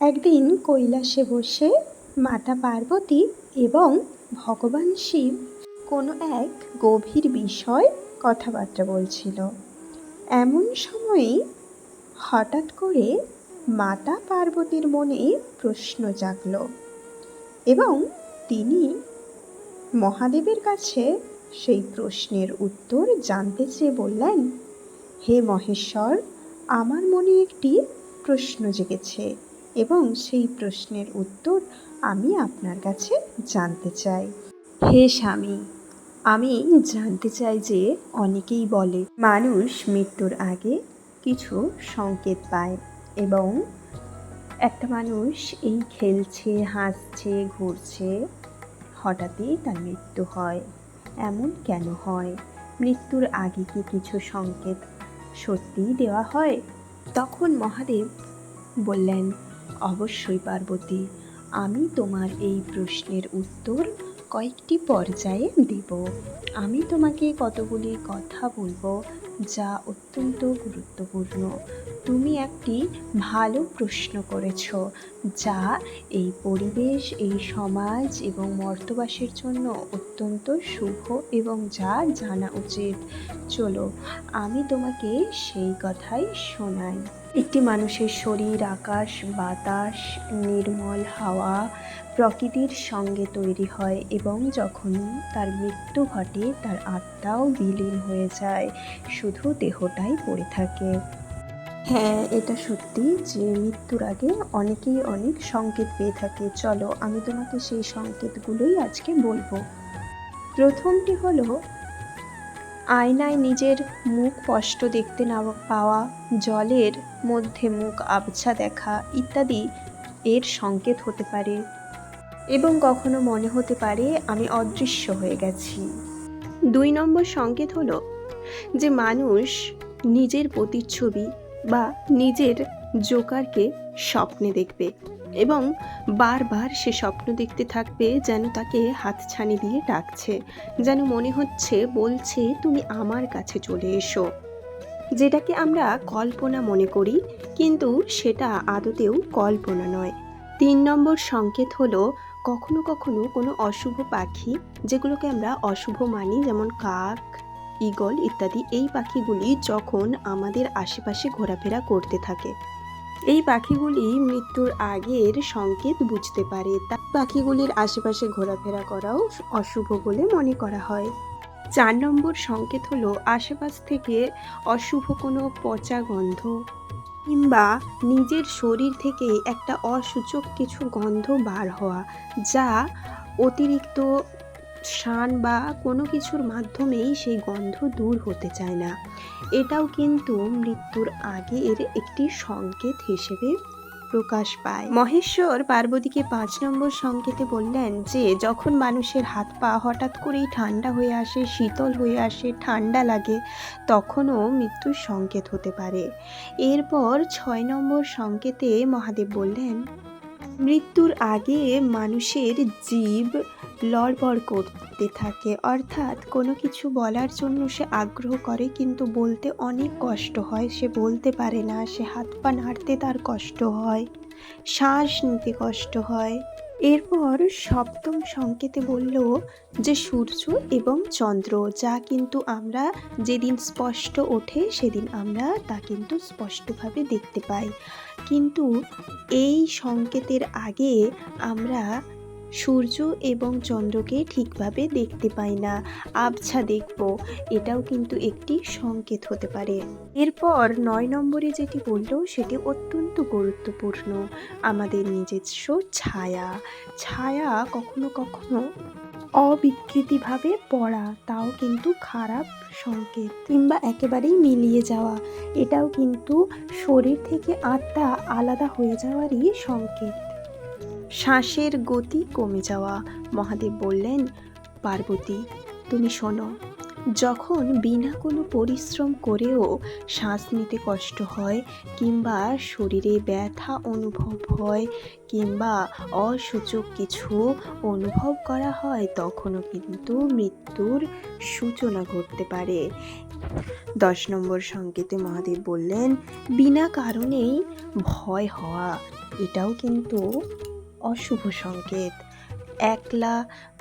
একদিন কৈলাসে বসে মাতা পার্বতী এবং ভগবান শিব কোনো এক গভীর বিষয় কথাবার্তা বলছিল। এমন সময়েই হঠাৎ করে মাতা পার্বতীর মনে প্রশ্ন জাগল এবং তিনি মহাদেবের কাছে সেই প্রশ্নের উত্তর জানতে চেয়ে বললেন, হে মহেশ্বর, আমার মনে একটি প্রশ্ন জেগেছে। এবং সেই প্রশ্নের উত্তর আমি আপনার কাছে জানতে চাই। হে স্বামী, আমি জানতে চাই যে অনেকেই বলে, মানুষ মৃত্যুর আগে কিছু সংকেত পায় এবং একটা মানুষ এই খেলছে, হাসছে, ঘুরছে, হঠাৎই তার মৃত্যু হয়। এমন কেন হয়? মৃত্যুর আগে কি কিছু সংকেত সত্যিই দেওয়া হয়? তখন মহাদেব বললেন অবশ্যই পার্বতী, আমি তোমার এই প্রশ্নের উত্তর কয়েকটি পর্যায়ে দেব। আমি তোমাকে কতগুলি কথা বলব যা অত্যন্ত গুরুত্বপূর্ণ। তুমি একটি ভালো প্রশ্ন করেছ যা এই পরিবেশ, এই সমাজ এবং মর্তবাসের জন্য অত্যন্ত শুভ এবং যা জানা উচিত। চলো, আমি তোমাকে সেই কথাই শোনাই। একটি মানুষের শরীর, আকাশ, বাতাস, নির্মল হাওয়া প্রকৃতির সঙ্গে তৈরি হয় এবং যখন তার মৃত্যু ঘটে, তার আত্মাও বিলীন হয়ে যায়। শুধু দেহটাই পড়ে থাকে। হ্যাঁ এটা সত্যি যে মৃত্যুর আগে অনেকেই অনেক সংকেত পেয়ে থাকে। চলো, আমি তোমাকে সেই সংকেতগুলোই আজকে বলব। প্রথমটি হলো আয়নায় নিজের মুখ স্পষ্ট দেখতে না পাওয়া, জলের মধ্যে মুখ আবছা দেখা ইত্যাদি এর সংকেত হতে পারে এবং কখনো মনে হতে পারে আমি অদৃশ্য হয়ে গেছি। দুই নম্বর সংকেত হলো যে মানুষ নিজের প্রতিচ্ছবি বা নিজের জোকারকে স্বপ্নে দেখবে। এবং বারবার সে স্বপ্ন দেখতে থাকবে যেন তাকে হাতছানি দিয়ে ডাকছে, যেন মনে হচ্ছে বলছে, তুমি আমার কাছে চলে এসো। যেটাকে আমরা কল্পনা মনে করি, কিন্তু সেটা আদতেও কল্পনা নয়। তিন নম্বর সংকেত হলো, কখনো কখনো কোনো অশুভ পাখি, যেগুলোকে আমরা অশুভ মানি, যেমন কাক, ঈগল ইত্যাদি, এই পাখিগুলি যখন আমাদের আশেপাশে ঘোরাফেরা করতে থাকে এই পাখিগুলি মৃত্যুর আগের সংকেত বুঝতে পারে। তা পাখিগুলির আশেপাশে ঘোরাফেরা করাও অশুভ বলে মনে করা হয়। চার নম্বর সংকেত হলো আশেপাশ থেকে অশুভ কোনো পচা গন্ধ কিংবা নিজের শরীর থেকে একটা অসূচক কিছু গন্ধ বার হওয়া, যা অতিরিক্ত শান বা কোনো কিছুর মাধ্যমেই সেই গন্ধ দূর হতে চায় না। এটাও কিন্তু মৃত্যুর আগের একটি সংকেত হিসেবে প্রকাশ পায়। মহেশ্বর পার্বতীকে পাঁচ নম্বর সংকেতে বললেন যে, যখন মানুষের হাত পা হঠাৎ করেই ঠান্ডা হয়ে আসে, শীতল হয়ে আসে, ঠান্ডা লাগে, তখনও মৃত্যুর সংকেত হতে পারে। এরপর ছয় নম্বর সংকেতে মহাদেব বললেন, মৃত্যুর আগে মানুষের জীব লড়বড় করতে থাকে। অর্থাৎ কোনো কিছু বলার জন্য সে আগ্রহ করে কিন্তু বলতে অনেক কষ্ট হয়। সে বলতে পারে না, সে হাত পা নাড়তে তার কষ্ট হয়, শ্বাস নিতে কষ্ট হয়। এরপর সপ্তম সংকেতে বলল যে সূর্য এবং চন্দ্র, যা কিন্তু আমরা যেদিন স্পষ্ট ওঠে, সেদিন আমরা তা কিন্তু স্পষ্টভাবে দেখতে পাই। কিন্তু এই সংকেতের আগে আমরা সূর্য এবং চন্দ্রকে ঠিকভাবে দেখতে পাই না। আবছা দেখব, এটাও কিন্তু একটি সংকেত হতে পারে। এরপর নয় নম্বরে যেটি বলল, সেটি অত্যন্ত গুরুত্বপূর্ণ, আমাদের নিজস্ব ছায়া। ছায়া কখনো কখনো অবিকৃতিভাবে পড়া, তাও কিন্তু খারাপ সংকেত, কিংবা একেবারেই মিলিয়ে যাওয়া। এটাও কিন্তু শরীর থেকে আত্মা আলাদা হয়ে যাওয়ারই সংকেত। শ্বাসের গতি কমে যাওয়া। মহাদেব বললেন, পার্বতী, তুমি শোনো, যখন বিনা কোনো পরিশ্রম করেও শ্বাস নিতে কষ্ট হয় কিংবা শরীরে ব্যথা অনুভব হয় কিংবা অসূচক কিছু অনুভব করা হয়, তখনও কিন্তু মৃত্যুর সূচনা ঘটতে পারে। দশ নম্বর সংকেতে মহাদেব বললেন, বিনা কারণেই ভয় হওয়া, এটাও কিন্তু অশুভ সংকেত। একলা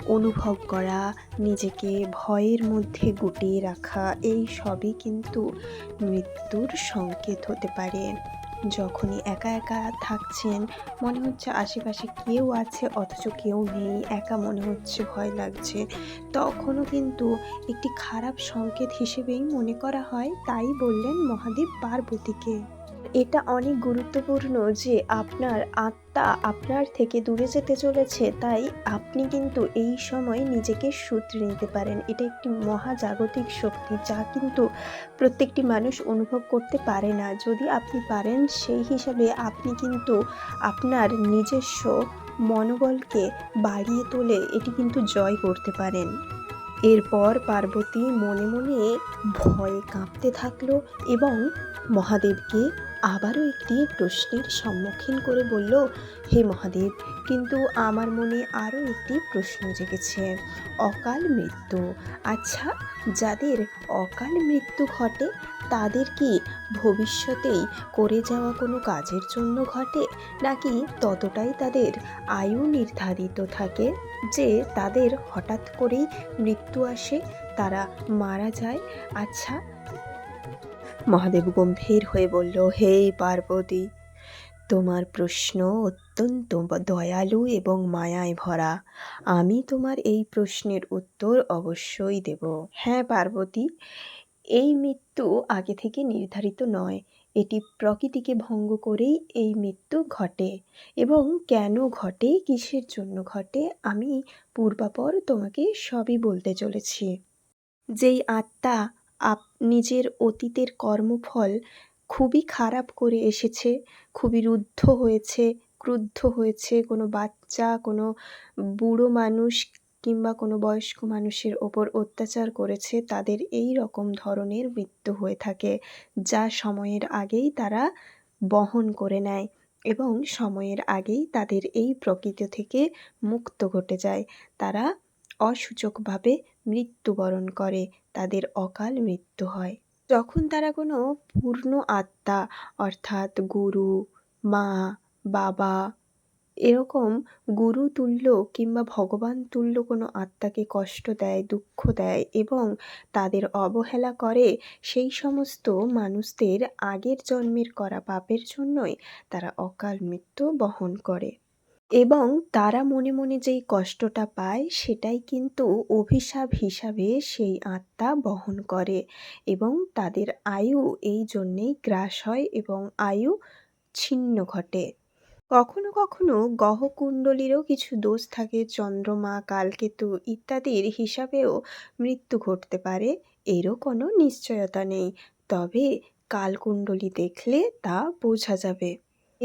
অনুভব করা, নিজেকে ভয়ের মধ্যে গুটিয়ে রাখা, এই সবই কিন্তু মৃত্যুর সংকেত হতে পারে। যখনই একা একা থাকছেন, মনে হচ্ছে আশেপাশে কেউ আছে, অথচ কেউ নেই, একা মনে হচ্ছে ভয় লাগছে, তখনও কিন্তু একটি খারাপ সংকেত হিসেবেই মনে করা হয়, তাই বললেন মহাদেব পার্বতীকে। এটা অনেক গুরুত্বপূর্ণ যে আপনার আত্মা আপনার থেকে দূরে যেতে চলেছে, তাই আপনি কিন্তু এই সময় নিজেকে সূত্রে নিতে পারেন। এটা একটি মহাজাগতিক শক্তি যা কিন্তু প্রত্যেকটি মানুষ অনুভব করতে পারে না। যদি আপনি পারেন, সেই হিসাবে আপনি কিন্তু আপনার নিজস্ব মনোবলকে বাড়িয়ে তোলে এটি কিন্তু জয় করতে পারেন। এরপর পার্বতী মনে মনে ভয়ে কাঁপতে থাকল এবং মহাদেবকে আবারও একটি প্রশ্নের সম্মুখীন করে বলল, হে মহাদেব, কিন্তু আমার মনে আরও একটি প্রশ্ন জেগেছে। অকাল মৃত্যু। আচ্ছা যাদের অকাল মৃত্যু ঘটে, তাদের কি ভবিষ্যতেই করে যাওয়া কোনো কাজের জন্য ঘটে? নাকি ততটাই তাদের আয়ু নির্ধারিত থাকে যে তাদের হঠাৎ করেই মৃত্যু আসে, তারা মারা যায়? আচ্ছা মহাদেব গম্ভীর হয়ে বলল, হে পার্বতী, তোমার প্রশ্ন অত্যন্ত দয়ালু এবং মায়ায় ভরা। আমি তোমার এই প্রশ্নের উত্তর অবশ্যই দেব। হ্যাঁ পার্বতী, এই মৃত্যু আগে থেকে নির্ধারিত নয়। এটি প্রকৃতিকে ভঙ্গ করেই এই মৃত্যু ঘটে এবং কেন ঘটে, কিসের জন্য ঘটে, আমি পূর্বাপর তোমাকে সবই বলতে চলেছি। যেই আত্মা আপ, নিজের অতীতের কর্মফল খুবই খারাপ করে এসেছে, খুবই রুদ্ধ হয়েছে, ক্রুদ্ধ হয়েছে কোনো বাচ্চা, কোনো বুড়ো মানুষ কিংবা কোনো বয়স্ক মানুষের ওপর অত্যাচার করেছে, তাদের এই রকম ধরনের মৃত্যু হয়ে থাকে, যা সময়ের আগেই তারা বহন করে নেয় এবং সময়ের আগেই তাদের এই প্রকৃতি থেকে মুক্ত ঘটে যায়। তারা অসূচকভাবে মৃত্যুবরণ করে। তাদের অকাল মৃত্যু হয়। যখন তারা কোনো পূর্ণ আত্মা, অর্থাৎ গুরু, মা, বাবা এরকম গুরু তুল্য কিংবা ভগবান তুল্য কোনো আত্মাকে কষ্ট দেয়, দুঃখ দেয় এবং তাদের অবহেলা করে, সেই সমস্ত মানুষদের আগের জন্মের করা পাপের জন্যই তারা অকাল মৃত্যু বহন করে। এবং তারা মনে মনে যেই কষ্টটা পায়, সেটাই কিন্তু অভিশাপ হিসাবে সেই আত্মা বহন করে এবং তাদের আয়ু এই জন্যেই গ্রাস হয় এবং আয়ু ছিন্ন ঘটে। কখনো কখনো গহকুণ্ডলীরও কিছু দোষ থাকে, চন্দ্রমা, কালকেতু ইত্যাদির হিসাবেও মৃত্যু ঘটতে পারে, এরও কোনো নিশ্চয়তা নেই। তবে কালকুণ্ডলী দেখলে তা বোঝা যাবে।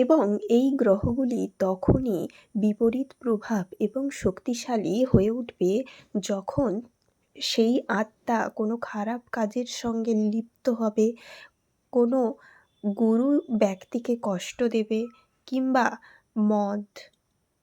এবং এই গ্রহগুলি তখনই বিপরীত প্রভাব এবং শক্তিশালী হয়ে উঠবে যখন সেই আত্মা কোনো খারাপ কাজের সঙ্গে লিপ্ত হবে, কোনো গুরু ব্যক্তিকে কষ্ট দেবে কিংবা মদ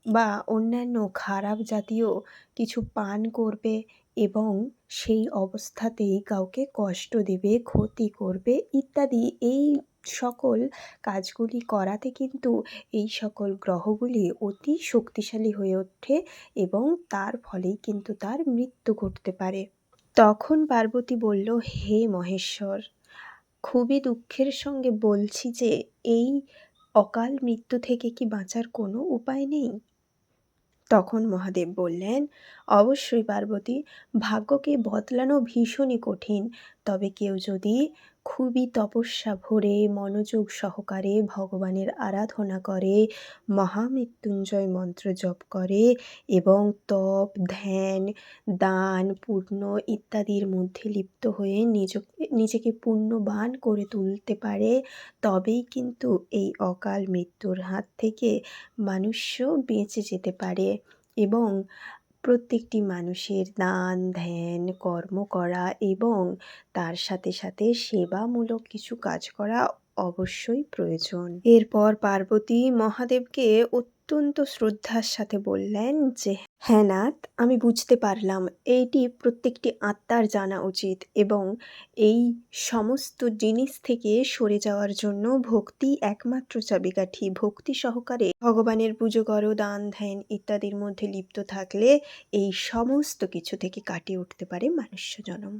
বা অন্যান্য খারাপ জাতীয় কিছু পান করবে এবং সেই অবস্থাতেই কাউকে কষ্ট দেবে, ক্ষতি করবে ইত্যাদি। এই সকল কাজগুলি করাতে কিন্তু এই সকল গ্রহগুলি অতি শক্তিশালী হয়ে ওঠে এবং তার ফলেই কিন্তু তার মৃত্যু ঘটতে পারে। তখন পার্বতী বলল, হে মহেশ্বর, খুবই দুঃখের সঙ্গে বলছি যে, এই অকাল মৃত্যু থেকে কি বাঁচার কোনো উপায় নেই? তখন মহাদেব বললেন, অবশ্যই পার্বতী, ভাগ্যকে বদলানো ভীষণই কঠিন। তবে কেউ যদি খুবই তপস্যা ভরে মনোযোগ সহকারে ভগবানের আরাধনা করে, মহামৃত্যুঞ্জয় মন্ত্র জপ করে এবং তপ, ধ্যান, দান পূর্ণ ইত্যাদির মধ্যে লিপ্ত হয়ে নিজকে নিজেকে পুণ্যবান করে তুলতে পারে, তবেই কিন্তু এই অকাল মৃত্যুর হাত থেকে মানুষ্য বেঁচে যেতে পারে এবং প্রত্যেকটি মানুষের দান, ধ্যান, কর্ম করা এবং তার সাথে সাথে সেবামূলক কিছু কাজ করা অবশ্যই প্রয়োজন। এরপর পার্বতী মহাদেবকে অত্যন্ত শ্রদ্ধার সাথে বললেন যে হ্যাঁ নাথ আমি বুঝতে পারলাম। এইটি প্রত্যেকটি আত্মার জানা উচিত এবং এই সমস্ত জিনিস থেকে সরে যাওয়ার জন্য ভক্তি একমাত্র চাবিকাঠি। ভক্তি সহকারে ভগবানের পুজো করো, দান, ধ্যান ইত্যাদির মধ্যে লিপ্ত থাকলে এই সমস্ত কিছু থেকে কাটিয়ে উঠতে পারে মানুষ্য জনম।